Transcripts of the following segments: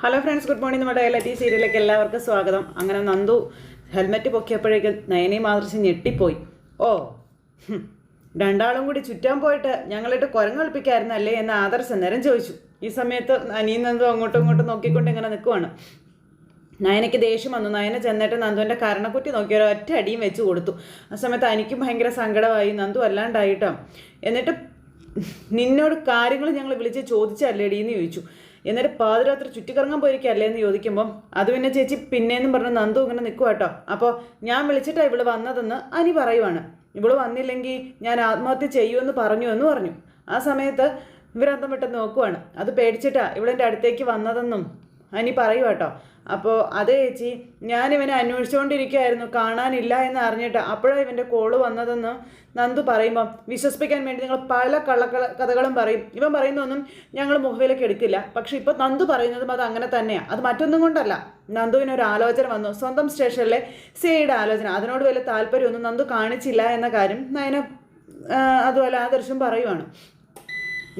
Hello friends good morning നമ്മുടെ ലറ്റി സീരിയലിലേക്ക് എല്ലാവർക്കും സ്വാഗതം. അങ്ങനെ നന്ദു ഹെൽമെറ്റ് പൊക്കിയപ്പോഴേക്കും നയനി മാതൃശി ഞെട്ടിപ്പോയി. ഓ രണ്ടാളും കൂടി ചുറ്റാൻ പോയിട്ട് ഞങ്ങളിട്ട് കുരങ്ങ് കളിപ്പിക്കായിരുന്നല്ലേ എന്ന് ആദർശ നേരം ചോദിച്ചു. ഈ സമയത്ത് അനിയും നന്ദു അങ്ങോട്ടും ഇങ്ങോട്ടും നോക്കിക്കൊണ്ട് ഇങ്ങനെ നിൽക്കുവാണ്. നയനയ്ക്ക് ദേഷ്യം വന്നു. നയന ചെന്നിട്ട് നന്ദുവിന്റെ കരണക്കുറ്റി നോക്കി ഒരു ഒറ്റ അടിയും വെച്ച് കൊടുത്തു. ആ സമയത്ത് എനിക്കും ഭയങ്കര സങ്കടമായി. നന്ദു അല്ലാണ്ടായിട്ടോ. എന്നിട്ട് നിന്നോട് കാര്യങ്ങൾ ഞങ്ങൾ വിളിച്ച് ചോദിച്ചല്ലേടി എന്ന് ചോദിച്ചു. എന്നിട്ട് പാതിരാത്രി ചുറ്റിക്കറങ്ങാൻ പോയിരിക്കല്ലേ എന്ന് ചോദിക്കുമ്പോൾ അത് പിന്നെ ചേച്ചി പിന്നെയെന്നും പറഞ്ഞ് നന്ദു ഇങ്ങനെ നിൽക്കുക കേട്ടോ അപ്പോൾ ഞാൻ വിളിച്ചിട്ടാണ് ഇവൾ വന്നതെന്ന് അനി പറയുവാണ്. ഇവൾ വന്നില്ലെങ്കിൽ ഞാൻ ആത്മഹത്യ ചെയ്യുമെന്ന് പറഞ്ഞു എന്ന് പറഞ്ഞു. ആ സമയത്ത് ഇവരന്തം വിട്ട് നോക്കുവാണ്. അത് പേടിച്ചിട്ടാ ഇവളെന്റെ അടുത്തേക്ക് വന്നതെന്നും അനി പറയുവാട്ടോ അപ്പോൾ അത് ചേച്ചി ഞാൻ ഇവനെ അന്വേഷിച്ചുകൊണ്ടിരിക്കുകയായിരുന്നു കാണാനില്ല എന്ന് അറിഞ്ഞിട്ട് അപ്പോഴാണ് ഇവന്റെ കോൾ വന്നതെന്ന് നന്ദു പറയുമ്പോൾ വിശ്വസിപ്പിക്കാൻ വേണ്ടി നിങ്ങൾ പല കള്ള കഥകളും പറയും. ഇവൻ പറയുന്നതൊന്നും ഞങ്ങൾ മുഖവിലേക്ക് എടുക്കില്ല പക്ഷേ ഇപ്പോൾ നന്ദു പറയുന്നതും അത് അങ്ങനെ തന്നെയാണ് അത് മറ്റൊന്നും കൊണ്ടല്ല. നന്ദുവിന് ഒരു ആലോചന വന്നു. സ്വന്തം സ്റ്റേഷനിലെ സിയുടെ ആലോചന. അതിനോട് വലിയ താല്പര്യമൊന്നും നന്ദു കാണിച്ചില്ല എന്ന കാര്യം നയന അതുപോലെ ആദർശം പറയുവാണ്.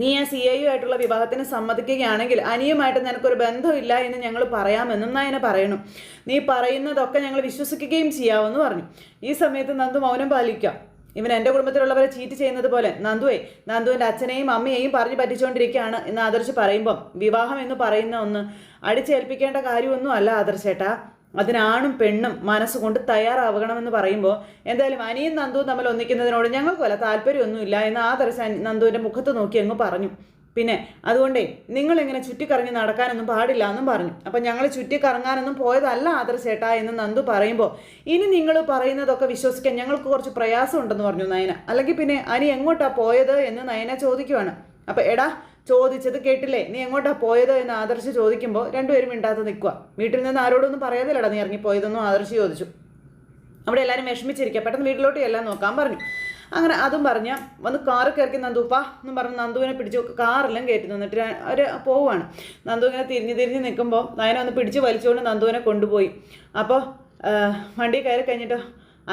നീ ആ സി ആയിട്ടുള്ള വിവാഹത്തിന് സമ്മതിക്കുകയാണെങ്കിൽ അനിയുമായിട്ട് നിനക്കൊരു ബന്ധമില്ല എന്ന് ഞങ്ങൾ പറയാമെന്നും നയന പറയണം. നീ പറയുന്നതൊക്കെ ഞങ്ങൾ വിശ്വസിക്കുകയും ചെയ്യാമെന്ന് പറഞ്ഞു. ഈ സമയത്ത് നന്ദു മൗനം പാലിക്കാം. ഇവൻ എന്റെ കുടുംബത്തിലുള്ളവരെ ചീറ്റ് ചെയ്യുന്നത് പോലെ നന്ദുവേ നന്ദുവിന്റെ അച്ഛനെയും അമ്മയെയും പറഞ്ഞു പറ്റിച്ചുകൊണ്ടിരിക്കുകയാണ് എന്ന് ആദർശ് പറയുമ്പം വിവാഹം എന്ന് പറയുന്ന ഒന്ന് അടിച്ചേൽപ്പിക്കേണ്ട കാര്യമൊന്നും അല്ല ആദർശേട്ടാ അതിനാണും പെണ്ണും മനസ്സുകൊണ്ട് തയ്യാറാവണമെന്ന് പറയുമ്പോൾ എന്തായാലും അനിയും നന്ദുവും തമ്മിൽ ഒന്നിക്കുന്നതിനോട് ഞങ്ങൾക്ക് വല്ല താല്പര്യമൊന്നുമില്ല എന്ന് ആ തരസ നന്ദുവിന്റെ മുഖത്ത് നോക്കി അങ്ങ് പറഞ്ഞു. പിന്നെ അതുകൊണ്ടേ നിങ്ങളിങ്ങനെ ചുറ്റിക്കറങ്ങി നടക്കാനൊന്നും പാടില്ല എന്നും പറഞ്ഞു. അപ്പം ഞങ്ങൾ ചുറ്റിക്കറങ്ങാനൊന്നും പോയതല്ല ആദർശേട്ടാ എന്ന് നന്ദു പറയുമ്പോൾ ഇനി നിങ്ങൾ പറയുന്നതൊക്കെ വിശ്വസിക്കാൻ ഞങ്ങൾക്ക് കുറച്ച് പ്രയാസമുണ്ടെന്ന് പറഞ്ഞു നയന. അല്ലെങ്കിൽ പിന്നെ അനി എങ്ങോട്ടാണ് പോയത് എന്ന് നയന ചോദിക്കുവാണ്. അപ്പം എടാ ചോദിച്ചത് കേട്ടില്ലേ? നീ എങ്ങോട്ടാ പോയത് എന്ന് ആദർശ് ചോദിക്കുമ്പോൾ രണ്ടുപേരും മിണ്ടാതെ നിൽക്കുക വീട്ടിൽ നിന്ന് ആരോടൊന്നും പറയാതില്ലടാ നീ ഇറങ്ങിപ്പോയതെന്നും ആദർശ് ചോദിച്ചു. അവിടെ എല്ലാവരും വിഷമിച്ചിരിക്കുക പെട്ടെന്ന് വീട്ടിലോട്ട് എല്ലാം നോക്കാൻ പറഞ്ഞു. അങ്ങനെ അതും പറഞ്ഞ വന്ന് കാറ് കയറി നന്ദുപ്പാ പാ എന്നും പറഞ്ഞ് നന്ദുവിനെ പിടിച്ചു കാറെല്ലാം കയറ്റി നിന്നിട്ട് അവർ പോവുകയാണ് നന്ദു ഇങ്ങനെ തിരിഞ്ഞ് തിരിഞ്ഞ് നിൽക്കുമ്പോൾ നയന ഒന്ന് പിടിച്ച് വലിച്ചുകൊണ്ട് നന്ദുവിനെ കൊണ്ടുപോയി. അപ്പോൾ വണ്ടി കയറി കഴിഞ്ഞിട്ട്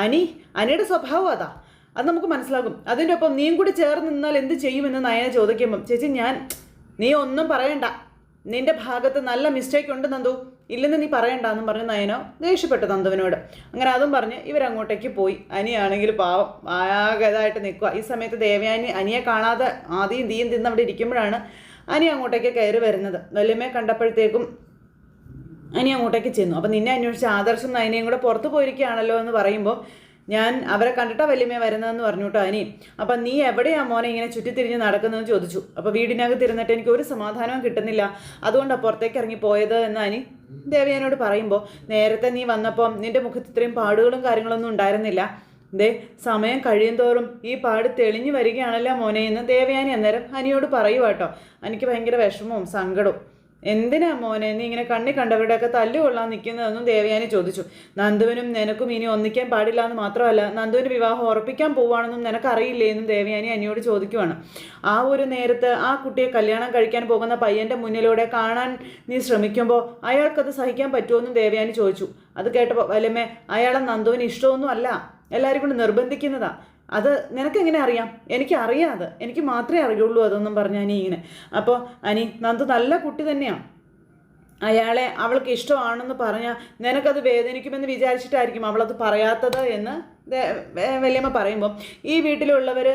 അനി അനിയുടെ സ്വഭാവം അതാ. അത് നമുക്ക് മനസ്സിലാകും. അതിന്റെ ഒപ്പം നീയും കൂടി ചേർന്ന് നിന്നാൽ എന്ത് ചെയ്യുമെന്ന് നയന ചോദിക്കുമ്പം ചേച്ചി ഞാൻ നീ ഒന്നും പറയണ്ട. നിന്റെ ഭാഗത്ത് നല്ല മിസ്റ്റേക്ക് ഉണ്ട് നന്ദു. ഇല്ലെന്ന് നീ പറയണ്ട എന്നും പറഞ്ഞ് നയനോ ദേഷ്യപ്പെട്ടു നന്ദുവിനോട്. അങ്ങനെ അതും പറഞ്ഞ് ഇവരങ്ങോട്ടേക്ക് പോയി. അനിയാണെങ്കിൽ പാവം ആകതായിട്ട് നിൽക്കുക ഈ സമയത്ത് ദേവയാനി അനിയെ കാണാതെ ആദ്യം തീയും തിന്ന് അവിടെ ഇരിക്കുമ്പോഴാണ് അനി അങ്ങോട്ടേക്ക് കയറി വരുന്നത്. വല്യമ്മയെ കണ്ടപ്പോഴത്തേക്കും അനി അങ്ങോട്ടേക്ക് ചെന്നു. അപ്പം നിന്നെ അന്വേഷിച്ച് ആദർശം നയനയും കൂടെ പുറത്ത് പോയിരിക്കുകയാണല്ലോ എന്ന് പറയുമ്പോൾ ഞാൻ അവരെ കണ്ടിട്ടാ വല്യമ്മ വരുന്നതെന്ന് പറഞ്ഞു കേട്ടോ അനി. അപ്പം നീ എവിടെയാ മോനെ ഇങ്ങനെ ചുറ്റിത്തിരിഞ്ഞ് നടക്കുന്നതെന്ന് ചോദിച്ചു. അപ്പോൾ വീടിനകത്ത് ഇരുന്നിട്ട് എനിക്ക് ഒരു സമാധാനവും കിട്ടുന്നില്ല. അതുകൊണ്ടാണ് പുറത്തേക്ക് ഇറങ്ങി പോയത് എന്ന് അനി ദേവിയനോട് പറയുമ്പോൾ നേരത്തെ നീ വന്നപ്പം നിന്റെ മുഖത്ത് ഇത്രയും പാടുകളും കാര്യങ്ങളൊന്നും ഉണ്ടായിരുന്നില്ല. ദേ സമയം കഴിയുന്തോറും ഈ പാട് തെളിഞ്ഞു വരികയാണല്ലോ മോനെ എന്ന് ദേവയാനി അന്നേരം അനിയോട് പറയുവാട്ടോ. എനിക്ക് ഭയങ്കര വിഷമവും സങ്കടവും. എന്തിനാ മോനെ? നീ ഇങ്ങനെ കണ്ണി കണ്ടവരുടെയൊക്കെ തല്ലുകൊള്ളാൻ നിൽക്കുന്നതെന്നും ദേവയാനി ചോദിച്ചു. നന്ദുവിനും നിനക്കും ഇനി ഒന്നിക്കാൻ പാടില്ല എന്ന് മാത്രമല്ല നന്ദുവിന് വിവാഹം ഉറപ്പിക്കാൻ പോവാണെന്നും നിനക്കറിയില്ലേ എന്നും ദേവയാനി അനിയോട് ചോദിക്കുവാണ്. ആ ഒരു നേരത്ത് ആ കുട്ടിയെ കല്യാണം കഴിക്കാൻ പോകുന്ന പയ്യന്റെ മുന്നിലൂടെ കാണാൻ നീ ശ്രമിക്കുമ്പോൾ അയാൾക്കത് സഹിക്കാൻ പറ്റുമെന്നും ദേവയാനി ചോദിച്ചു. അത് കേട്ടപ്പോൾ വലമേ അയാളെ നന്ദുവിന് ഇഷ്ടമൊന്നും അല്ല. എല്ലാവരും കൊണ്ട് നിർബന്ധിക്കുന്നതാ. അത് നിനക്ക് എങ്ങനെ അറിയാം? എനിക്ക് അറിയാം അത് എനിക്ക് മാത്രമേ അറിയുള്ളൂ അതൊന്നും പറഞ്ഞ അനി ഇങ്ങനെ. അപ്പോൾ അനി നന്ദു നല്ല കുട്ടി തന്നെയാണ് അയാളെ അവൾക്ക് ഇഷ്ടമാണെന്ന് പറഞ്ഞാൽ നിനക്കത് വേദനിക്കുമെന്ന് വിചാരിച്ചിട്ടായിരിക്കും അവളത് പറയാത്തത് എന്ന് വല്യമ്മ പറയുമ്പോൾ ഈ വീട്ടിലുള്ളവർ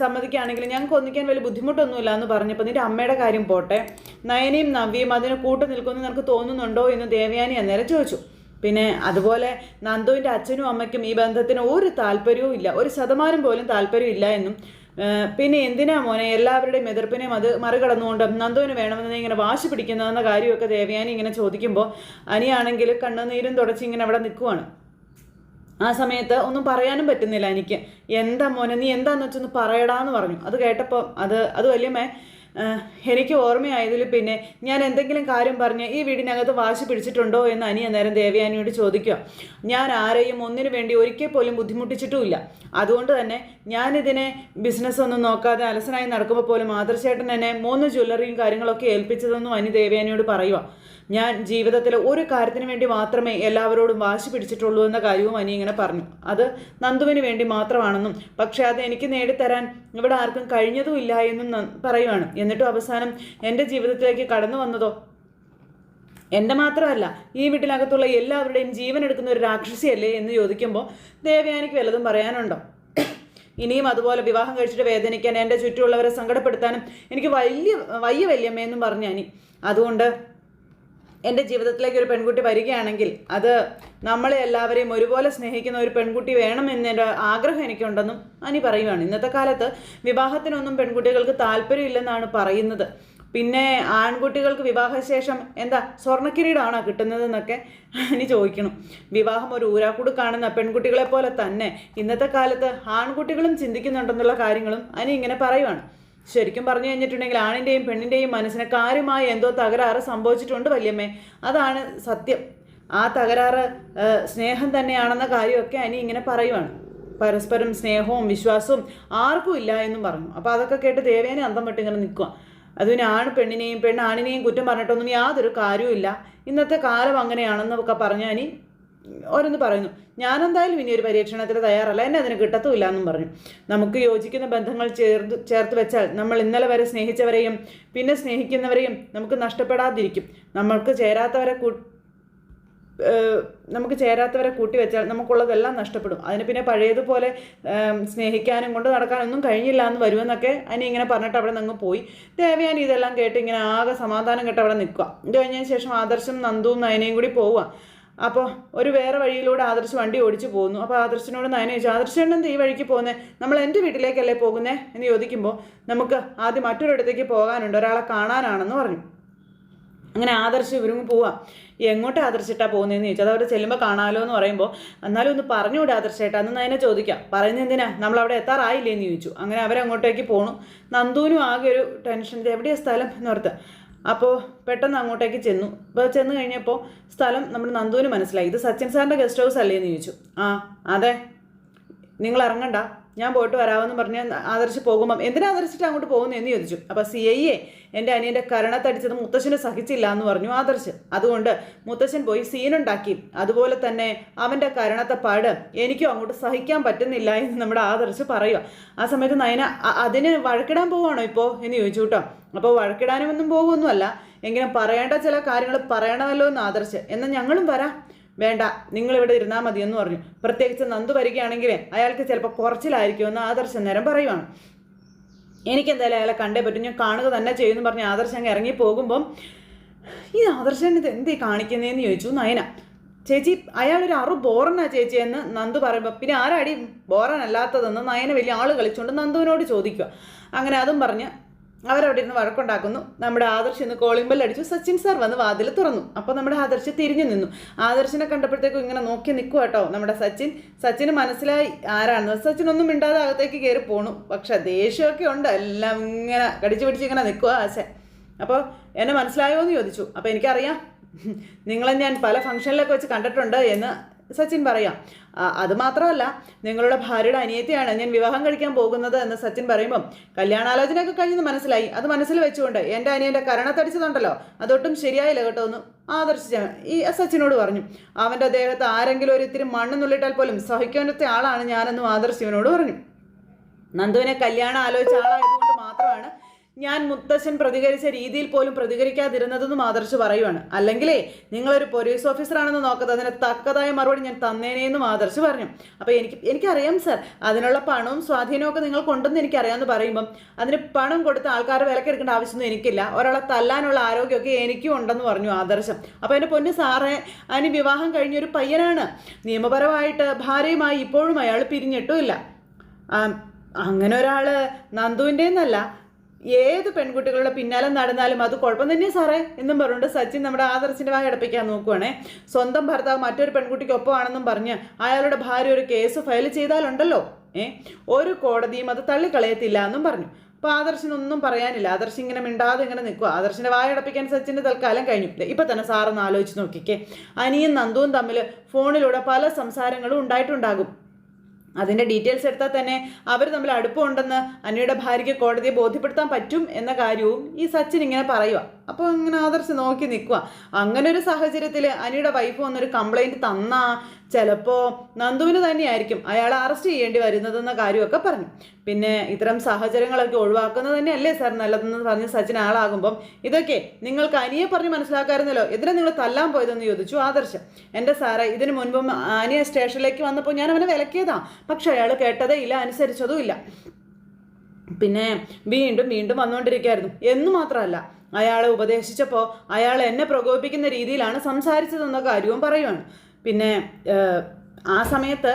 സമ്മതിക്കുകയാണെങ്കിൽ ഞങ്ങൾക്ക് ഒന്നിക്കാൻ വലിയ ബുദ്ധിമുട്ടൊന്നുമില്ല എന്ന് പറഞ്ഞപ്പോൾ നിന്റെ അമ്മയുടെ കാര്യം പോട്ടെ. നയനയും നവ്യയും അതിന് കൂട്ടു നിൽക്കുമെന്ന് നിനക്ക് തോന്നുന്നുണ്ടോ എന്ന് ദേവയാനി അന്നേരം ചോദിച്ചു. പിന്നെ അതുപോലെ നന്ദുവിന്റെ അച്ഛനും അമ്മയ്ക്കും ഈ ബന്ധത്തിന് ഒരു താല്പര്യവും ഇല്ല. ഒരു ശതമാനം പോലും താല്പര്യം ഇല്ല എന്നും. പിന്നെ എന്തിനാ മോനെ എല്ലാവരുടെയും എതിർപ്പിനെയും അത് മറികടന്നുകൊണ്ട് നന്ദുവിന് വേണമെന്ന് ഇങ്ങനെ വാശി പിടിക്കുന്നതെന്ന കാര്യമൊക്കെ ദേവയാനി ഇങ്ങനെ ചോദിക്കുമ്പോൾ അനിയാണെങ്കിൽ കണ്ണുനീരും തുടച്ച് ഇങ്ങനെ അവിടെ നിൽക്കുവാണ്. ആ സമയത്ത് ഒന്നും പറയാനും പറ്റുന്നില്ല എനിക്ക്. എന്താ മോനെ നീ എന്താന്ന് വെച്ചൊന്ന് പറയടാന്ന് പറഞ്ഞു. അത് കേട്ടപ്പോൾ അത് അത് വല്യമ്മേ ആഹ്, എനിക്ക് ഓർമ്മയായതിൽ പിന്നെ ഞാൻ എന്തെങ്കിലും കാര്യം പറഞ്ഞ് ഈ വീടിനകത്ത് വാശി പിടിച്ചിട്ടുണ്ടോ എന്ന് അനിയ നേരം ദേവയാനിയോട് ചോദിക്കുക. ഞാൻ ആരെയും ഒന്നിനു വേണ്ടി ഒരിക്കൽ പോലും ബുദ്ധിമുട്ടിച്ചിട്ടുമില്ല. അതുകൊണ്ട് തന്നെ ഞാനിതിനെ ബിസിനസ് ഒന്നും നോക്കാതെ അലസനായി നടക്കുമ്പോൾ പോലും മാതൃശേട്ടൻ എന്നെ മൂന്ന് ജ്വല്ലറിയും കാര്യങ്ങളൊക്കെ ഏൽപ്പിച്ചതെന്നും അനി ദേവയാനിയോട് പറയുക. ഞാൻ ജീവിതത്തിൽ ഒരു കാര്യത്തിന് വേണ്ടി മാത്രമേ എല്ലാവരോടും വാശി പിടിച്ചിട്ടുള്ളൂ എന്ന കാര്യവും അനി ഇങ്ങനെ പറഞ്ഞു. അത് നന്ദുവിന് വേണ്ടി മാത്രമാണെന്നും പക്ഷേ അത് എനിക്ക് നേടിത്തരാൻ ഇവിടെ ആർക്കും കഴിഞ്ഞതുമില്ല എന്നും പറയുവാണ്. എന്നിട്ടും അവസാനം എന്റെ ജീവിതത്തിലേക്ക് കടന്നു വന്നതോ? എന്റെ മാത്രമല്ല ഈ വീട്ടിനകത്തുള്ള എല്ലാവരുടെയും ജീവൻ എടുക്കുന്ന ഒരു രാക്ഷസിയല്ലേ എന്ന് ചോദിക്കുമ്പോൾ ദേവയാനിക്ക് വല്ലതും പറയാനുണ്ടോ? ഇനിയും അതുപോലെ വിവാഹം കഴിച്ചിട്ട് വേദനിക്കാൻ എന്റെ ചുറ്റുമുള്ളവരെ സങ്കടപ്പെടുത്താനും എനിക്ക് വലിയ വയ്യ വല്യമ്മയെന്നും പറഞ്ഞു അനി. അതുകൊണ്ട് എന്റെ ജീവിതത്തിലേക്ക് ഒരു പെൺകുട്ടി വരികയാണെങ്കിൽ അത് നമ്മളെ എല്ലാവരെയും ഒരുപോലെ സ്നേഹിക്കുന്ന ഒരു പെൺകുട്ടി വേണം എന്നൊരു ആഗ്രഹം എനിക്കുണ്ടെന്നും അനി പറയുവാണ്. ഇന്നത്തെ കാലത്ത് വിവാഹത്തിനൊന്നും പെൺകുട്ടികൾക്ക് താല്പര്യമില്ലെന്നാണ് പറയുന്നത്. പിന്നെ ആൺകുട്ടികൾക്ക് വിവാഹശേഷം എന്താ സ്വർണക്കിരീടമാണോ കിട്ടുന്നതെന്നൊക്കെ അനി ചോദിക്കണം. വിവാഹം ഒരു ഊരാക്കൂട് കാണുന്ന പെൺകുട്ടികളെ പോലെ തന്നെ ഇന്നത്തെ കാലത്ത് ആൺകുട്ടികളും ചിന്തിക്കുന്നുണ്ടെന്നുള്ള കാര്യങ്ങളും അനി ഇങ്ങനെ പറയുവാണ്. ശരിക്കും പറഞ്ഞു കഴിഞ്ഞിട്ടുണ്ടെങ്കിൽ ആണിന്റെയും പെണ്ണിന്റെയും മനസ്സിന് കാര്യമായ എന്തോ തകരാറ് സംഭവിച്ചിട്ടുണ്ട് വല്യമ്മേ. അതാണ് സത്യം. ആ തകരാറ് സ്നേഹം തന്നെയാണെന്ന കാര്യമൊക്കെ അനി ഇങ്ങനെ പറയുവാണ്. പരസ്പരം സ്നേഹവും വിശ്വാസവും ആർക്കും ഇല്ല എന്നും പറഞ്ഞു. അപ്പോൾ അതൊക്കെ കേട്ട് ദേവേനെ അന്തം വിട്ട് ഇങ്ങനെ നിൽക്കുക അതുപിന്നെ ആണ് പെണ്ണിനെയും പെണ്ണ് ആണിനെയും കുറ്റം പറഞ്ഞിട്ടൊന്നും യാതൊരു കാര്യവുമില്ല. ഇന്നത്തെ കാലം അങ്ങനെയാണെന്നൊക്കെ പറഞ്ഞാൽ അനി ഓരോന്ന് പറയുന്നു. ഞാനെന്തായാലും ഇനി ഒരു പരീക്ഷണത്തിന് തയ്യാറല്ല. എന്നെ അതിന് കിട്ടത്തുമില്ല എന്നും പറഞ്ഞു. നമുക്ക് യോജിക്കുന്ന ബന്ധങ്ങൾ ചേർത്ത് ചേർത്ത് വെച്ചാൽ നമ്മൾ ഇന്നലെ വരെ സ്നേഹിച്ചവരെയും പിന്നെ സ്നേഹിക്കുന്നവരെയും നമുക്ക് നഷ്ടപ്പെടാതിരിക്കും. നമ്മൾക്ക് ചേരാത്തവരെ കൂ നമുക്ക് ചേരാത്തവരെ കൂട്ടി വെച്ചാൽ നമുക്കുള്ളതെല്ലാം നഷ്ടപ്പെടും. അതിന് പിന്നെ പഴയതുപോലെ സ്നേഹിക്കാനും കൊണ്ട് നടക്കാനൊന്നും കഴിഞ്ഞില്ല എന്ന് വരുമെന്നൊക്കെ അനി ഇങ്ങനെ പറഞ്ഞിട്ട് അവിടെ നിന്ന് പോയി. ദേവയാൻ ഇതെല്ലാം കേട്ട് ഇങ്ങനെ ആകെ സമാധാനം കേട്ട് അവിടെ നിൽക്കുക. ഇത് കഴിഞ്ഞതിന് ശേഷം ആദർശം നന്ദുവും നയനയും കൂടി പോവുക. അപ്പോൾ ഒരു വേറെ വഴിയിലൂടെ ആദർശ് വണ്ടി ഓടിച്ചു പോകുന്നു. അപ്പോൾ ആദർശിനോട് നയന ചോദിച്ചു ആദർശൻ എന്ത് ഈ വഴിക്ക് പോകുന്നത് നമ്മൾ എന്റെ വീട്ടിലേക്കല്ലേ പോകുന്നത് എന്ന് ചോദിക്കുമ്പോൾ നമുക്ക് ആദ്യം മറ്റൊരിടത്തേക്ക് പോകാനുണ്ട് ഒരാളെ കാണാനാണെന്ന് പറഞ്ഞു. അങ്ങനെ ആദർശ് ഇവരും പോവാം. എങ്ങോട്ട് ആദർശിട്ടാ പോകുന്നതെന്ന് ചോദിച്ചു. അത് അവിടെ ചെല്ലുമ്പോൾ കാണാമല്ലോ എന്ന് പറയുമ്പോൾ എന്നാലും ഒന്ന് പറഞ്ഞുകൂടെ ആദർശേട്ടാ എന്ന് അതിനെ ചോദിക്കാം. പറയുന്നത് എന്തിനാ? നമ്മൾ അവിടെ എത്താറായില്ലേ? എന്ന് ചോദിച്ചു. അങ്ങനെ അവരങ്ങോട്ടേക്ക് പോണു. നന്ദുവിനും ആകെ ഒരു ടെൻഷൻ എവിടെയാണ് എവിടെയാ സ്ഥലം? എന്നോർത്ത് അപ്പോൾ പെട്ടെന്ന് അങ്ങോട്ടേക്ക് ചെന്നു. അപ്പോൾ ചെന്ന് കഴിഞ്ഞപ്പോൾ സ്ഥലം നമ്മുടെ നന്ദുവിന് മനസ്സിലായി. ഇത് സച്ചിൻ സാറിന്റെ ഗസ്റ്റ് ഹൗസ് അല്ലേ എന്ന് ചോദിച്ചു. ആ അതെ. നിങ്ങൾ ഇറങ്ങണ്ട. ഞാൻ പോയിട്ട് വരാമെന്ന് പറഞ്ഞ് ആദർശ് പോകുമ്പം എന്തിനാ ആദർശിട്ട് അങ്ങോട്ട് പോകുന്നു എന്ന് ചോദിച്ചു. അപ്പോൾ സി ഐ എ എന്റെ അനിയന്റെ കരണത്തടിച്ചത് മുത്തശ്ശന് സഹിച്ചില്ല എന്ന് പറഞ്ഞു ആദർശ് അതുകൊണ്ട് മുത്തശ്ശൻ പോയി സീനുണ്ടാക്കി. അതുപോലെ തന്നെ അവന്റെ കരണത്തെ പാട് എനിക്കും അങ്ങോട്ട് സഹിക്കാൻ പറ്റുന്നില്ല എന്ന് നമ്മുടെ ആദർശ് പറയുക. ആ സമയത്ത് നയന "അ- അതിന് വഴക്കിടാൻ പോവാണോ ഇപ്പോൾ എന്ന് ചോദിച്ചു കേട്ടോ. അപ്പോൾ വഴക്കിടാനൊന്നും പോകുമൊന്നുമല്ല എങ്കിലും പറയേണ്ട ചില കാര്യങ്ങൾ പറയണമല്ലോ എന്ന് ആദർശ് എന്നാൽ ഞങ്ങളും വരാം. വേണ്ട നിങ്ങൾ ഇവിടെ ഇരുന്നാൽ മതി എന്ന് പറഞ്ഞു. പ്രത്യേകിച്ച് നന്ദു വരികയാണെങ്കിൽ അയാൾക്ക് ചിലപ്പോൾ കുറച്ചിലായിരിക്കും എന്ന് ആദർശൻ നേരം പറയുവാണ്. എനിക്കെന്തായാലും അയാളെ കണ്ടേ പറ്റും. ഞാൻ കാണുക തന്നെ ചെയ്യുമെന്ന് പറഞ്ഞ് ആദർശൻ അങ്ങ് ഇറങ്ങി പോകുമ്പം ഈ ആദർശൻ ഇത് എന്തേ കാണിക്കുന്നതെന്ന് ചോദിച്ചു നയന. ചേച്ചി അയാളൊരു അറു ബോറനാ ചേച്ചി എന്ന് നന്ദു പറയുമ്പോൾ പിന്നെ ആരാടി ബോറൻ അല്ലാത്തതെന്ന് നയന വലിയ ആൾ കളിച്ചുകൊണ്ട് നന്ദുവിനോട് ചോദിക്കുക. അങ്ങനെ അതും പറഞ്ഞ് അവരവിടെ ഇരുന്ന് വഴക്കുണ്ടാക്കുന്നു. നമ്മുടെ ആദർശ് ഇന്ന് കോളിംഗ് ബെൽ അടിച്ചു. സച്ചിൻ സാർ വന്ന് വാതിൽ തുറന്നു. അപ്പോൾ നമ്മുടെ ആദർശ് തിരിഞ്ഞു നിന്നു. ആദർശിനെ കണ്ടപ്പോഴത്തേക്കും ഇങ്ങനെ നോക്കി നിൽക്കുക കേട്ടോ നമ്മുടെ സച്ചിൻ. സച്ചിന് മനസ്സിലായി ആരാണെന്ന്. സച്ചിൻ ഒന്നും മിണ്ടാതെ അകത്തേക്ക് കയറി പോണു. പക്ഷെ ദേഷ്യമൊക്കെ ഉണ്ട്. എല്ലാം ഇങ്ങനെ കടിച്ചു പിടിച്ച് ഇങ്ങനെ നിൽക്കുക ആശ അപ്പോൾ എന്നെ മനസ്സിലായോ എന്ന് ചോദിച്ചു. അപ്പോൾ എനിക്കറിയാം. നിങ്ങളെ ഞാൻ പല ഫംഗ്ഷനിലൊക്കെ വെച്ച് കണ്ടിട്ടുണ്ട് എന്ന് സച്ചിൻ പറയാം. അത് മാത്രമല്ല നിങ്ങളുടെ ഭാര്യയുടെ അനിയത്തിയാണ് ഞാൻ വിവാഹം കഴിക്കാൻ പോകുന്നത് എന്ന് സച്ചിൻ പറയുമ്പം കല്യാണാലോചനയൊക്കെ കഴിഞ്ഞെന്ന് മനസ്സിലായി. അത് മനസ്സിൽ വെച്ചുകൊണ്ട് എന്റെ അനിയന്റെ കരണത്തടിച്ചതുണ്ടല്ലോ അതൊട്ടും ശരിയായില്ല കേട്ടോ എന്ന് ആദർശിച്ച ഈ സച്ചിനോട് പറഞ്ഞു. അവന്റെ ദേഹത്ത് ആരെങ്കിലും ഒരു ഇത്തിരി മണ്ണ് നുള്ളിട്ടാൽ പോലും സഹിക്കാനത്തെ ആളാണ് ഞാനെന്നും ആദർശിവനോട് പറഞ്ഞു. നന്ദുവിനെ കല്യാണം ആലോചിച്ച ആളായതുകൊണ്ട് മാത്രമാണ് ഞാൻ മുത്തശ്ശൻ പ്രതികരിച്ച രീതിയിൽ പോലും പ്രതികരിക്കാതിരുന്നതെന്നും ആദർശ് പറയുവാണ്. അല്ലെങ്കിലേ നിങ്ങളൊരു പോലീസ് ഓഫീസറാണെന്ന് നോക്കത്ത് അതിന് തക്കതായ മറുപടി ഞാൻ തന്നേനേന്നും ആദർശ് പറഞ്ഞു. അപ്പോൾ എനിക്ക് എനിക്കറിയാം സർ അതിനുള്ള പണവും സ്വാധീനവും ഒക്കെ നിങ്ങൾക്കുണ്ടെന്ന് എനിക്കറിയാമെന്ന് പറയുമ്പം അതിന് പണം കൊടുത്ത് ആൾക്കാരെ വിലക്കെടുക്കേണ്ട ആവശ്യമൊന്നും എനിക്കില്ല. ഒരാളെ തല്ലാനുള്ള ആരോഗ്യമൊക്കെ എനിക്കും ഉണ്ടെന്ന് പറഞ്ഞു ആദർശം. അപ്പോൾ എന്റെ പൊന്ന് സാറേ അതിന് വിവാഹം കഴിഞ്ഞൊരു പയ്യനാണ്. നിയമപരമായിട്ട് ഭാര്യയുമായി ഇപ്പോഴും അയാൾ പിരിഞ്ഞിട്ടുമില്ല അങ്ങനെ ഒരാൾ നന്ദുവിന്റെ എന്നല്ല ഏത് പെൺകുട്ടികളുടെ പിന്നാലെ നടന്നാലും അത് കുഴപ്പം തന്നെ സാറേ എന്നും പറഞ്ഞുകൊണ്ട് സച്ചിൻ നമ്മുടെ ആദർശിന്റെ വായ അടപ്പിക്കാൻ നോക്കുവാണേ. സ്വന്തം ഭർത്താവ് മറ്റൊരു പെൺകുട്ടിക്ക് ഒപ്പമാണെന്നും പറഞ്ഞ് അയാളുടെ ഭാര്യ ഒരു കേസ് ഫയൽ ചെയ്താലുണ്ടല്ലോ. ഏ? ഒരു കോടതിയും അത് തള്ളിക്കളയത്തില്ല എന്നും പറഞ്ഞു. അപ്പോൾ ആദർശിനൊന്നും പറയാനില്ല. ആദർശ് ഇങ്ങനെ മിണ്ടാതെ ഇങ്ങനെ നിൽക്കുക. ആദർശിന്റെ വായ അടപ്പിക്കാൻ സച്ചിന്റെ തൽക്കാലം കഴിഞ്ഞു. ഇപ്പം തന്നെ സാറൊന്ന് ആലോചിച്ച് നോക്കിക്കേ. അനിയും നന്ദുവും തമ്മിൽ ഫോണിലൂടെ പല സംസാരങ്ങളും ഉണ്ടായിട്ടുണ്ടാകും. അതിന്റെ ഡീറ്റെയിൽസ് എടുത്താൽ തന്നെ അവർ തമ്മിൽ അടുപ്പമുണ്ടെന്ന് അനിയുടെ ഭാര്യയ്ക്ക് കോടതിയെ ബോധ്യപ്പെടുത്താൻ പറ്റും എന്ന കാര്യവും ഈ സച്ചിൻ ഇങ്ങനെ പറയുക അപ്പോൾ ഇങ്ങനെ ആദർശ് നോക്കി നിൽക്കുക അങ്ങനെ ഒരു സാഹചര്യത്തിൽ അനിയുടെ വൈഫ് വന്നൊരു കംപ്ലൈന്റ് തന്നാ. ചിലപ്പോൾ നന്ദുവിന് തന്നെയായിരിക്കും അയാളെ അറസ്റ്റ് ചെയ്യേണ്ടി വരുന്നതെന്ന കാര്യമൊക്കെ പറഞ്ഞു. പിന്നെ ഇത്തരം സാഹചര്യങ്ങളൊക്കെ ഒഴിവാക്കുന്നത് തന്നെയല്ലേ സാർ നല്ലതെന്ന് പറഞ്ഞ് സച്ചിൻ ആളാകുമ്പം. ഇതൊക്കെ നിങ്ങൾക്ക് അനിയെ പറഞ്ഞ് മനസ്സിലാക്കാറുന്നല്ലോ എന്തിനാ നിങ്ങൾ തല്ലാൻ പോയതെന്ന് ചോദിച്ചു ആദർശം. എന്റെ സാറേ ഇതിനു മുൻപും അനിയ സ്റ്റേഷനിലേക്ക് വന്നപ്പോൾ ഞാൻ അവനെ വിലക്കിയതാ. പക്ഷെ അയാൾ കേട്ടതേ ഇല്ല അനുസരിച്ചതും ഇല്ല. പിന്നെ വീണ്ടും വീണ്ടും വന്നുകൊണ്ടിരിക്കുകയായിരുന്നു എന്ന് മാത്രമല്ല അയാളെ ഉപദേശിച്ചപ്പോൾ അയാൾ എന്നെ പ്രകോപിപ്പിക്കുന്ന രീതിയിലാണ് സംസാരിച്ചതെന്ന കാര്യവും പറയുവാണ്. പിന്നെ ആ സമയത്ത്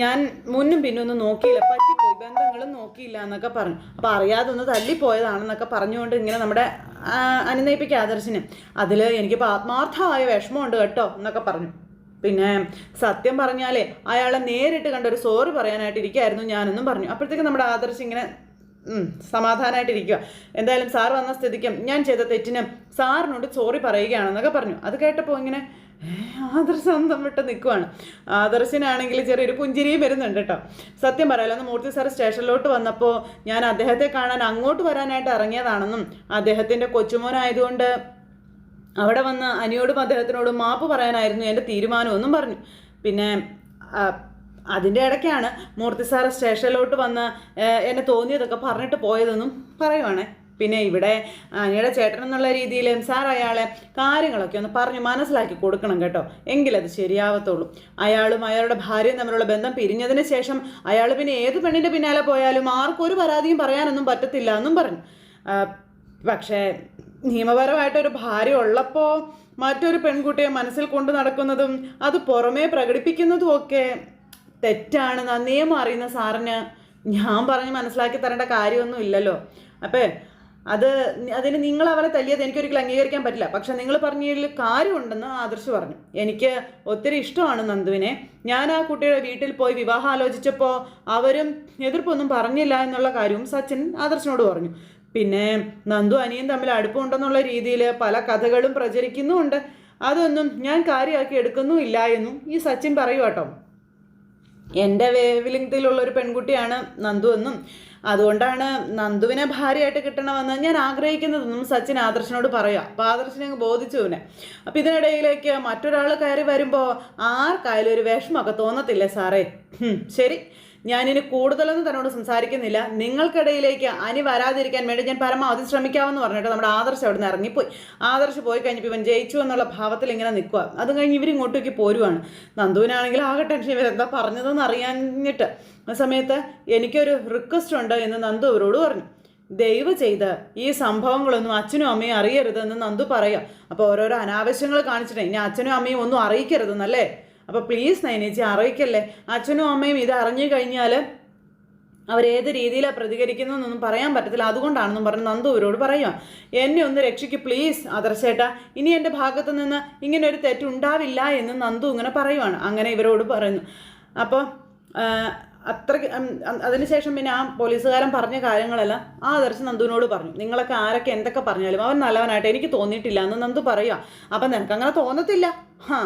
ഞാൻ മുന്നും പിന്നും ഒന്നും നോക്കിയില്ല. പറ്റിപ്പോയി. ബന്ധങ്ങളും നോക്കിയില്ല എന്നൊക്കെ പറഞ്ഞു. അപ്പോൾ അറിയാതെ ഒന്ന് തല്ലിപ്പോയതാണെന്നൊക്കെ പറഞ്ഞുകൊണ്ട് ഇങ്ങനെ നമ്മുടെ അനുനയിപ്പിക്കുക ആദർശിന് അതിൽ എനിക്കിപ്പോൾ ആത്മാർത്ഥമായ വിഷമമുണ്ട് കേട്ടോ എന്നൊക്കെ പറഞ്ഞു. പിന്നെ സത്യം പറഞ്ഞാലേ അയാളെ നേരിട്ട് കണ്ട ഒരു സോറി പറയാനായിട്ട് ഇരിക്കായിരുന്നു ഞാനെന്നും പറഞ്ഞു. അപ്പോഴത്തേക്ക് നമ്മുടെ ആദർശ് ഇങ്ങനെ സമാധാനമായിട്ടിരിക്കുക എന്തായാലും സാർ വന്ന സ്ഥിതിക്കും ഞാൻ ചെയ്ത തെറ്റിനും സാറിനോട് സോറി പറയുകയാണെന്നൊക്കെ പറഞ്ഞു. അത് കേട്ടപ്പോൾ ഇങ്ങനെ ഏ, ആദർശ് അന്തം വിട്ട് നിൽക്കുവാണ് ആദർശിനാണെങ്കിൽ ചെറിയൊരു പുഞ്ചിരിയും വരുന്നുണ്ട് കേട്ടോ സത്യം പറയാലോ അന്ന് മൂർത്തി സാർ സ്റ്റേഷനിലോട്ട് വന്നപ്പോൾ ഞാൻ അദ്ദേഹത്തെ കാണാൻ അങ്ങോട്ട് വരാനായിട്ട് ഇറങ്ങിയതാണെന്നും അദ്ദേഹത്തിന്റെ കൊച്ചുമോനായതുകൊണ്ട് അവിടെ വന്ന് അനിയോടും അദ്ദേഹത്തിനോടും മാപ്പ് പറയാനായിരുന്നു എന്റെ തീരുമാനമെന്നും പറഞ്ഞു. പിന്നെ അതിന്റെ ഇടയ്ക്കാണ് മൂർത്തി സാർ സ്റ്റേഷനിലോട്ട് വന്ന് എന്നെ തോന്നിയതൊക്കെ പറഞ്ഞിട്ട് പോയതെന്നും പറയുവാണേ. പിന്നെ ഇവിടെ അനിയുടെ ചേട്ടൻ എന്നുള്ള രീതിയിൽ സാർ അയാളെ കാര്യങ്ങളൊക്കെ ഒന്ന് പറഞ്ഞ് മനസ്സിലാക്കി കൊടുക്കണം കേട്ടോ. എങ്കിലത് ശരിയാവത്തുള്ളൂ. അയാളും അയാളുടെ ഭാര്യയും തമ്മിലുള്ള ബന്ധം പിരിഞ്ഞതിന് ശേഷം അയാൾ പിന്നെ ഏത് പെണ്ണിന്റെ പിന്നാലെ പോയാലും ആർക്കൊരു പരാതിയും പറയാനൊന്നും പറ്റത്തില്ല എന്നും പറഞ്ഞു. പക്ഷേ നിയമപരമായിട്ടൊരു ഭാര്യ ഉള്ളപ്പോൾ മറ്റൊരു പെൺകുട്ടിയെ മനസ്സിൽ കൊണ്ടു നടക്കുന്നതും അത് പുറമേ പ്രകടിപ്പിക്കുന്നതും ഒക്കെ തെറ്റാണ് നന്നേം അറിയുന്ന സാറിന് ഞാൻ പറഞ്ഞ് മനസ്സിലാക്കി തരേണ്ട കാര്യമൊന്നും ഇല്ലല്ലോ. അപ്പേ അത് അതിന് നിങ്ങൾ അവരെ തല്ലിയത് എനിക്കൊരിക്കലും അംഗീകരിക്കാൻ പറ്റില്ല. പക്ഷെ നിങ്ങൾ പറഞ്ഞതിൽ കാര്യമുണ്ടെന്ന് ആദർശ് പറഞ്ഞു. എനിക്ക് ഒത്തിരി ഇഷ്ടമാണ് നന്ദുവിനെ. ഞാൻ ആ കുട്ടിയുടെ വീട്ടിൽ പോയി വിവാഹം ആലോചിച്ചപ്പോൾ അവരും എതിർപ്പൊന്നും പറഞ്ഞില്ല എന്നുള്ള കാര്യവും സച്ചിൻ ആദർശിനോട് പറഞ്ഞു. പിന്നെ നന്ദു അനിയും തമ്മിൽ അടുപ്പമുണ്ടെന്നുള്ള രീതിയിൽ പല കഥകളും പ്രചരിക്കുന്നുമുണ്ട്. അതൊന്നും ഞാൻ കാര്യമാക്കി എടുക്കുന്നുമില്ല എന്നും ഈ സച്ചിൻ പറയൂ കേട്ടോ. എന്റെ വേവിലിംഗത്തിലുള്ള ഒരു പെൺകുട്ടിയാണ് നന്ദു എന്നും. അതുകൊണ്ടാണ് നന്ദുവിനെ ഭാര്യയായിട്ട് കിട്ടണമെന്ന് ഞാൻ ആഗ്രഹിക്കുന്നതെന്നും സച്ചിൻ ആദർശനോട് പറയാം അപ്പോൾ ആദർശനെ അങ്ങ് ബോധിച്ചു പിന്നെ അപ്പോൾ ഇതിനിടയിലേക്ക് മറ്റൊരാൾ കയറി വരുമ്പോൾ ആർക്കായാലും ഒരു വിഷമമൊക്കെ തോന്നത്തില്ലേ സാറേ? ശരി. ഞാനിനി കൂടുതലൊന്നും തന്നോട് സംസാരിക്കുന്നില്ല. നിങ്ങൾക്കിടയിലേക്ക് അനി വരാതിരിക്കാൻ വേണ്ടി ഞാൻ പരമാവധി ശ്രമിക്കാമെന്ന് പറഞ്ഞിട്ട് നമ്മുടെ ആദർശ് അവിടെ നിന്ന് ഇറങ്ങിപ്പോയി. ആദർശ് പോയി കഴിഞ്ഞപ്പോൾ ഇവൻ ജയിച്ചു എന്നുള്ള ഭാവത്തിൽ ഇങ്ങനെ നിൽക്കുക അതും കഴിഞ്ഞ് ഇവർ ഇങ്ങോട്ടേക്ക് പോരുവാണ്. നന്ദുവിനാണെങ്കിൽ ആകെ ടെൻഷൻ ഇവർ എന്താ പറഞ്ഞതെന്ന് അറിയാഞ്ഞിട്ട്. ആ സമയത്ത് എനിക്കൊരു റിക്വസ്റ്റ് ഉണ്ട് എന്ന് നന്ദു അവരോട് പറഞ്ഞു. ദയവ് ചെയ്ത് ഈ സംഭവങ്ങളൊന്നും അച്ഛനും അമ്മയും അറിയരുതെന്ന് നന്ദു പറയാം. അപ്പോൾ ഓരോരോ അനാവശ്യങ്ങൾ കാണിച്ചിട്ടേ ഇനി അച്ഛനും അമ്മയും ഒന്നും അറിയിക്കരുതെന്നല്ലേ? അപ്പോൾ പ്ലീസ് നൈനേച്ചി അറിയിക്കല്ലേ? അച്ഛനും അമ്മയും ഇത് അറിഞ്ഞു കഴിഞ്ഞാൽ അവരേത് രീതിയിലാണ് പ്രതികരിക്കുന്നതെന്നൊന്നും പറയാൻ പറ്റത്തില്ല. അതുകൊണ്ടാണെന്നും പറഞ്ഞ് നന്ദു ഇവരോട് പറയുക എന്നെ ഒന്ന് രക്ഷിക്ക് പ്ലീസ് ആദർശേട്ടാ. ഇനി എന്റെ ഭാഗത്തു നിന്ന് ഇങ്ങനെ ഒരു തെറ്റുണ്ടാവില്ല എന്ന് നന്ദു ഇങ്ങനെ പറയുവാണ്. അങ്ങനെ ഇവരോട് പറയുന്നു. അപ്പോൾ അത്ര അതിനുശേഷം പിന്നെ ആ പോലീസുകാരൻ പറഞ്ഞ കാര്യങ്ങളെല്ലാം ആ അദർശ നന്ദുവിനോട് പറഞ്ഞു. നിങ്ങളൊക്കെ ആരൊക്കെ എന്തൊക്കെ പറഞ്ഞാലും അവൻ നല്ലവനായിട്ട് എനിക്ക് തോന്നിയിട്ടില്ല എന്ന് നന്ദു പറയുക അപ്പം നിനക്കങ്ങനെ തോന്നത്തില്ല? ഹാ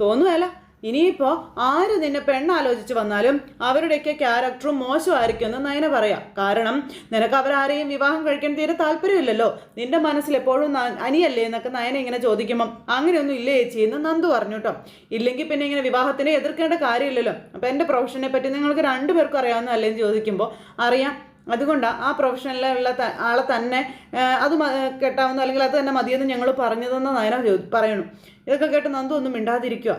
തോന്നുകയല്ല ഇനിയിപ്പോൾ ആര് നിന്നെ പെണ്ണാലോചിച്ച് വന്നാലും അവരുടെയൊക്കെ ക്യാരക്ടറും മോശമായിരിക്കും എന്ന് നയന പറയാം. കാരണം നിനക്ക് അവരാരെയും വിവാഹം കഴിക്കാൻ തീരെ താല്പര്യമില്ലല്ലോ. നിന്റെ മനസ്സിൽ എപ്പോഴും അനിയല്ലേ എന്നൊക്കെ നയന ഇങ്ങനെ ചോദിക്കുമ്പം അങ്ങനെയൊന്നും ഇല്ലേ ചേച്ചി? എന്ന് നന്ദു പറഞ്ഞു കേട്ടോ. ഇല്ലെങ്കിൽ പിന്നെ ഇങ്ങനെ വിവാഹത്തിനെ എതിർക്കേണ്ട കാര്യമില്ലല്ലോ. അപ്പോൾ എന്റെ പ്രൊഫഷനെ പറ്റി നിങ്ങൾക്ക് രണ്ടുപേർക്കും അറിയാവുന്നതല്ലേ എന്ന് ചോദിക്കുമ്പോൾ അറിയാം. അതുകൊണ്ടാണ് ആ പ്രൊഫഷനിലുള്ള ആളെ തന്നെ അത് കെട്ടാവുന്ന അല്ലെങ്കിൽ അത് തന്നെ മതിയെന്ന് ഞങ്ങൾ പറഞ്ഞതെന്ന് നയന പറയണു. ഇതൊക്കെ കേട്ട് നന്ദു ഒന്നും മിണ്ടാതിരിക്കുക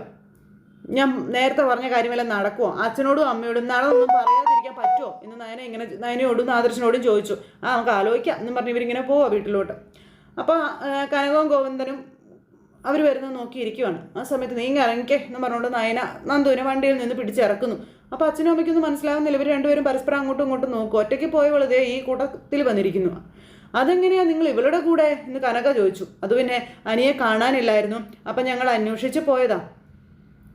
ഞാൻ നേരത്തെ പറഞ്ഞ കാര്യമെല്ലാം നടക്കുമോ അച്ഛനോടും അമ്മയോടും നാളെ ഒന്നും പറയാതിരിക്കാൻ പറ്റുമോ എന്ന് നയന ഇങ്ങനെ നയനയോടും ആദർശനോടും ചോദിച്ചു. ആ നമുക്ക് ആലോചിക്കാം. എന്നും പറഞ്ഞ് ഇവരിങ്ങനെ പോവാ വീട്ടിലോട്ട്. അപ്പോൾ കനകവും ഗോവിന്ദനും അവർ വരുന്നത് നോക്കിയിരിക്കുവാണ് ആ സമയത്ത് നീ ഇറങ്ങിക്കേ എന്ന് പറഞ്ഞുകൊണ്ട് നയന നന്ദുവിനെ വണ്ടിയിൽ നിന്ന് പിടിച്ചിറക്കുന്നു. അപ്പോൾ അച്ഛനും അമ്മയ്ക്കൊന്നും മനസ്സിലാവുന്നില്ല. ഇവർ രണ്ടുപേരും പരസ്പരം അങ്ങോട്ടും ഇങ്ങോട്ടും നോക്കും. ഒറ്റയ്ക്ക് പോയവൾ ദേ ഈ കൂട്ടത്തിൽ വന്നിരിക്കുന്നു. അതെങ്ങനെയാ നിങ്ങൾ ഇവളുടെ കൂടെ? എന്ന് കനക ചോദിച്ചു. അത് പിന്നെ അനിയെ കാണാനില്ലായിരുന്നു. അപ്പം ഞങ്ങൾ അന്വേഷിച്ച് പോയതാ.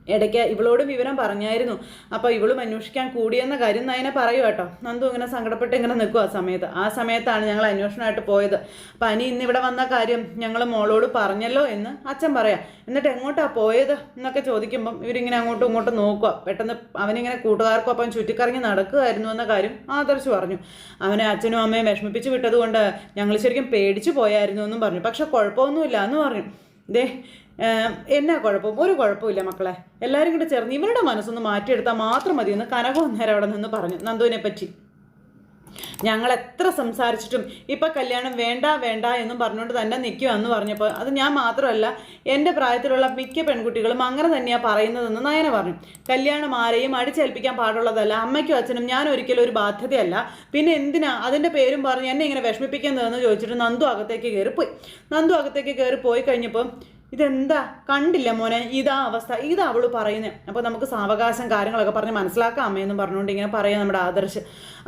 ഇടയ്ക്ക് ഇവളോടും വിവരം പറഞ്ഞായിരുന്നു. അപ്പോൾ ഇവളും അന്വേഷിക്കാൻ കൂടിയെന്ന കാര്യം നയനെ പറയൂ കേട്ടോ. നന്ദു ഇങ്ങനെ സങ്കടപ്പെട്ട് ഇങ്ങനെ നിൽക്കും ആ സമയത്ത്. ആ സമയത്താണ് ഞങ്ങൾ അന്വേഷണമായിട്ട് പോയത്. അപ്പം അനി ഇന്ന് ഇവിടെ വന്ന കാര്യം ഞങ്ങൾ മോളോട് പറഞ്ഞല്ലോ എന്ന് അച്ഛൻ പറയാം. എന്നിട്ട് എങ്ങോട്ടാണ് പോയത് എന്നൊക്കെ ചോദിക്കുമ്പം ഇവരിങ്ങനെ അങ്ങോട്ടും ഇങ്ങോട്ടും നോക്കുക പെട്ടെന്ന് അവനിങ്ങനെ കൂട്ടുകാർക്കൊപ്പം ചുറ്റിക്കറങ്ങി നടക്കുമായിരുന്നു എന്ന കാര്യം ആദർശ് പറഞ്ഞു. അവനെ അച്ഛനും അമ്മയും വിഷമിപ്പിച്ച് വിട്ടതുകൊണ്ട് ഞങ്ങൾ ശരിക്കും പേടിച്ചു പോയായിരുന്നു എന്നും പറഞ്ഞു. പക്ഷെ കുഴപ്പമൊന്നുമില്ല എന്ന് പറഞ്ഞു. ദേ എന്നാ കുഴപ്പം? ഒരു കുഴപ്പമില്ല മക്കളെ. എല്ലാവരും കൂടെ ചേർന്ന് ഇവരുടെ മനസ്സൊന്ന് മാറ്റിയെടുത്താൽ മാത്രം മതിയെന്ന് എന്ന് കനകം നേരം അവിടെ നിന്ന് പറഞ്ഞു നന്ദുവിനെ പറ്റി ഞങ്ങൾ എത്ര സംസാരിച്ചിട്ടും ഇപ്പം കല്യാണം വേണ്ട വേണ്ട എന്നും പറഞ്ഞുകൊണ്ട് തന്നെ നിൽക്കുമെന്ന് പറഞ്ഞപ്പോൾ അത് ഞാൻ മാത്രമല്ല എന്റെ പ്രായത്തിലുള്ള മിക്ക പെൺകുട്ടികളും അങ്ങനെ തന്നെയാണ് പറയുന്നതെന്ന് നയന പറഞ്ഞു. കല്യാണം ആരെയും അടിച്ചേൽപ്പിക്കാൻ പാടുള്ളതല്ല അമ്മയ്ക്കും അച്ഛനും ഞാൻ ഒരിക്കലും ഒരു ബാധ്യതയല്ല. പിന്നെ എന്തിനാ അതിന്റെ പേരും പറഞ്ഞ് എന്നെ ഇങ്ങനെ വിഷമിപ്പിക്കുന്നതെന്ന് ചോദിച്ചിട്ട് നന്ദു അകത്തേക്ക് കയറിപ്പോയി. നന്ദു അകത്തേക്ക് കയറി പോയി കഴിഞ്ഞപ്പോൾ ഇതെന്താ? കണ്ടില്ല മോനെ. ഇതാ അവസ്ഥ. ഇതാ അവൾ പറയുന്നത് അപ്പോൾ നമുക്ക് സാവകാശം കാര്യങ്ങളൊക്കെ പറഞ്ഞ് മനസ്സിലാക്കാം അമ്മയെന്നും പറഞ്ഞുകൊണ്ട് ഇങ്ങനെ പറയാം നമ്മുടെ ആദർശ്.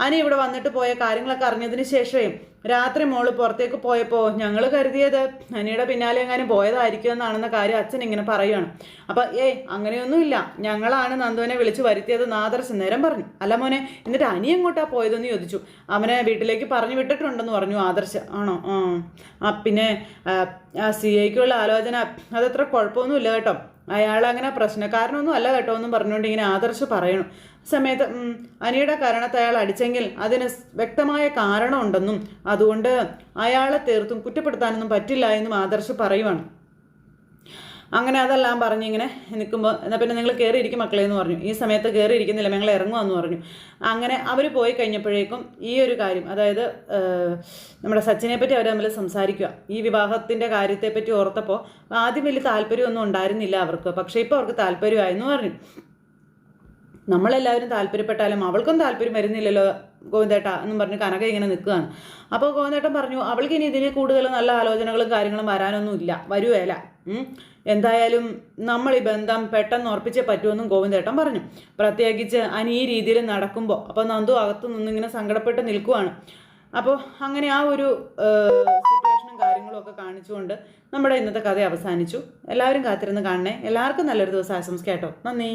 അനി ഇവിടെ വന്നിട്ട് പോയ കാര്യങ്ങളൊക്കെ അറിഞ്ഞതിന് ശേഷമേ രാത്രി മോൾ പുറത്തേക്ക് പോയപ്പോൾ ഞങ്ങൾ കരുതിയത് അനിയുടെ പിന്നാലെ എങ്ങാനും പോയതായിരിക്കും എന്നാണെന്ന കാര്യം അച്ഛൻ ഇങ്ങനെ പറയുകയാണ് അപ്പോൾ ഏയ് അങ്ങനെയൊന്നുമില്ല. ഞങ്ങളാണ് നന്ദുവിനെ വിളിച്ച് വരുത്തിയത് നാദർശൻ നേരം പറഞ്ഞു. അല്ല മോനെ എന്നിട്ട് അനി എങ്ങോട്ടാ പോയതെന്ന് ചോദിച്ചു. അവനെ വീട്ടിലേക്ക് പറഞ്ഞു വിട്ടിട്ടുണ്ടെന്ന് പറഞ്ഞു ആദർശ്. ആണോ? ആ. പിന്നെ സി ഐക്കുള്ള ആലോചന അതത്ര കുഴപ്പമൊന്നുമില്ല കേട്ടോ. അയാൾ അങ്ങനെ പ്രശ്നക്കാരനൊന്നും അല്ല കേട്ടോ എന്നും പറഞ്ഞുകൊണ്ട് ഇങ്ങനെ ആദർശ് പറയണം. സമയത്ത് അനിയുടെ കാരണത്തെ അയാൾ അടിച്ചെങ്കിൽ അതിന് വ്യക്തമായ കാരണമുണ്ടെന്നും അതുകൊണ്ട് അയാളെ തീർത്തും കുറ്റപ്പെടുത്താനൊന്നും പറ്റില്ല എന്നും ആദർശ് പറയുവാണ്. അങ്ങനെ അതെല്ലാം പറഞ്ഞിങ്ങനെ നിൽക്കുമ്പോൾ എന്നാൽ പിന്നെ നിങ്ങൾ കയറിയിരിക്കും മക്കളെ എന്ന് പറഞ്ഞു. ഈ സമയത്ത് കയറിയിരിക്കുന്നില്ല ഞങ്ങൾ ഇറങ്ങുമെന്ന് പറഞ്ഞു. അങ്ങനെ അവർ പോയി കഴിഞ്ഞപ്പോഴേക്കും ഈ ഒരു കാര്യം അതായത് നമ്മുടെ സച്ചിനെ പറ്റി അവർ തമ്മിൽ സംസാരിക്കുക ഈ വിവാഹത്തിന്റെ കാര്യത്തെപ്പറ്റി ഓർത്തപ്പോൾ ആദ്യം വലിയ താല്പര്യമൊന്നും ഉണ്ടായിരുന്നില്ല അവർക്ക്. പക്ഷേ ഇപ്പോൾ അവർക്ക് താല്പര്യമായെന്ന് പറഞ്ഞു. നമ്മളെല്ലാവരും താല്പര്യപ്പെട്ടാലും അവൾക്കും താല്പര്യം വരുന്നില്ലല്ലോ ഗോവിന്ദേട്ട എന്നും പറഞ്ഞ് കനക ഇങ്ങനെ നിൽക്കുകയാണ് അപ്പോൾ ഗോവിന്ദേട്ടൻ പറഞ്ഞു അവൾക്ക് ഇനി ഇതിന് കൂടുതൽ നല്ല ആലോചനകളും കാര്യങ്ങളും വരാനൊന്നും ഇല്ല വരുവേല. എന്തായാലും നമ്മൾ ഈ ബന്ധം പെട്ടെന്ന് ഉറപ്പിച്ചേ പറ്റുമെന്നും ഗോവിന്ദേട്ടൻ പറഞ്ഞു. പ്രത്യേകിച്ച് അനി ഈ രീതിയിൽ നടക്കുമ്പോൾ അപ്പോൾ നന്ദു അകത്തു നിന്നിങ്ങനെ സങ്കടപ്പെട്ട് നിൽക്കുവാണ്. അപ്പോൾ അങ്ങനെ ആ ഒരു സിറ്റുവേഷനും കാര്യങ്ങളും ഒക്കെ കാണിച്ചുകൊണ്ട് നമ്മുടെ ഇന്നത്തെ കഥ അവസാനിച്ചു. എല്ലാവരും കാത്തിരുന്ന് കാണണേ. എല്ലാവർക്കും നല്ലൊരു ദിവസം ആശംസിക്കാം കേട്ടോ. നന്ദി.